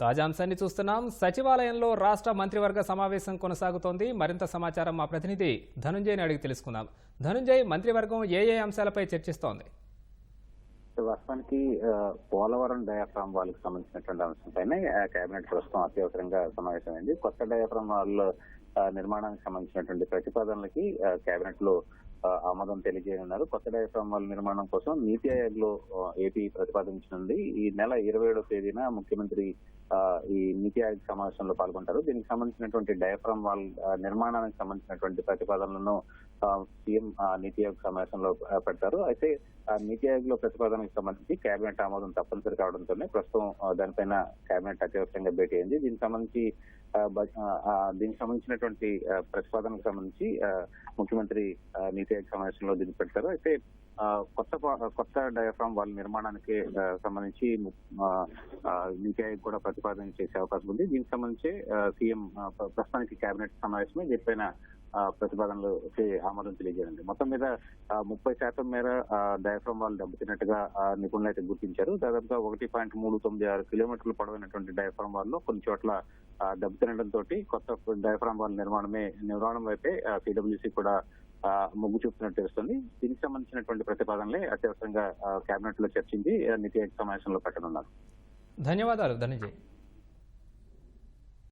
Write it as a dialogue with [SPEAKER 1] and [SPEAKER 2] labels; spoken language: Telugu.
[SPEAKER 1] తాజా అంశాన్ని చూస్తున్నాం. సచివాలయంలో రాష్ట్ర మంత్రివర్గ సమావేశం కొనసాగుతోంది. మరింత సమాచారం మా ప్రతినిధి ధనుంజయ్ని అడిగి తెలుసుకుందాం. ధనుంజయ్ మంత్రివర్గం ఏ ఏ అంశాలపై చర్చిస్తోంది?
[SPEAKER 2] వాస్తవానికి పోలవరం డయాఫ్రామ్ వాళ్ళకి సంబంధించినటువంటి అంశంపైనే ఆ, కేబినెట్ ప్రస్తుతం అత్యవసరంగా సమావేశమైంది కొత్త డయాఫ్రామ్ వాళ్ళ నిర్మాణానికి సంబంధించినటువంటి ప్రతిపాదనలకి కేబినెట్లో ఆమోదం తెలియజేయనున్నారు. కొత్త డయాఫ్రామ్ వాళ్ళ నిర్మాణం కోసం నీతి ఆయోగ్లో ఏపీ ప్రతిపాదించనుంది. ఈ నెల ఇరవై ఏడవ తేదీన ముఖ్యమంత్రి ఈ నీతి ఆయోగ్ సమావేశంలో పాల్గొంటారు. దీనికి సంబంధించినటువంటి డయాఫ్రామ్ వాళ్ళ ఆ, నిర్మాణానికి సంబంధించినటువంటి ప్రతిపాదనలను సీఎం నీతి ఆయోగ్ సమావేశంలో పెడతారు. అయితే ఆ నీతి ఆయోగ్లో ప్రతిపాదనకు సంబంధించి కేబినెట్ ఆమోదం తప్పనిసరి కావడంతోనే ప్రస్తుతం దానిపైన కేబినెట్ అత్యవసరంగా భేటీ అయింది. దీనికి సంబంధించి దీనికి సంబంధించినటువంటి ప్రతిపాదనకు సంబంధించి ముఖ్యమంత్రి నీతి ఆయోగ్ సమావేశంలో దీన్ని పెడతారు. అయితే కొత్త కొత్త డయాఫ్రామ్ వాళ్ళ నిర్మాణానికి సంబంధించి నీతి ఆయోగ్ కూడా ప్రతిపాదన చేసే అవకాశం ఉంది. దీనికి సంబంధించి సీఎం ప్రస్తుతానికి కేబినెట్ సమావేశమే దీనిపైన ప్రతిపాదనలు ఆమోదం తెలియజేయండి మొత్తం మీద ముప్పై శాతం మేర ఆ, డయాఫ్రామ్ వాళ్ళు దెబ్బతిన్నట్టుగా నిపుణులు అయితే గుర్తించారు. దాదాపుగా ఒకటి పాయింట్ మూడు తొమ్మిది ఆరు కిలోమీటర్లు పొడవైనటువంటి డయాఫ్రామ్ వాళ్ళు కొన్ని చోట్ల దెబ్బతినడంతో కొత్త డయాఫ్రామ్ వాళ్ళ నిర్మాణమే నిర్మాణం వైపే సిడబ్ల్యూసీ కూడా మొగ్గు చూపుతున్నట్టు తెలుస్తుంది. దీనికి సంబంధించినటువంటి ప్రతిపాదనలే అత్యవసరంగా కేబినెట్లో చర్చించి నీతి ఆయోగ్ సమావేశంలో పెట్టనున్నారు
[SPEAKER 1] ధన్యవాదాలు ధనంజయ్.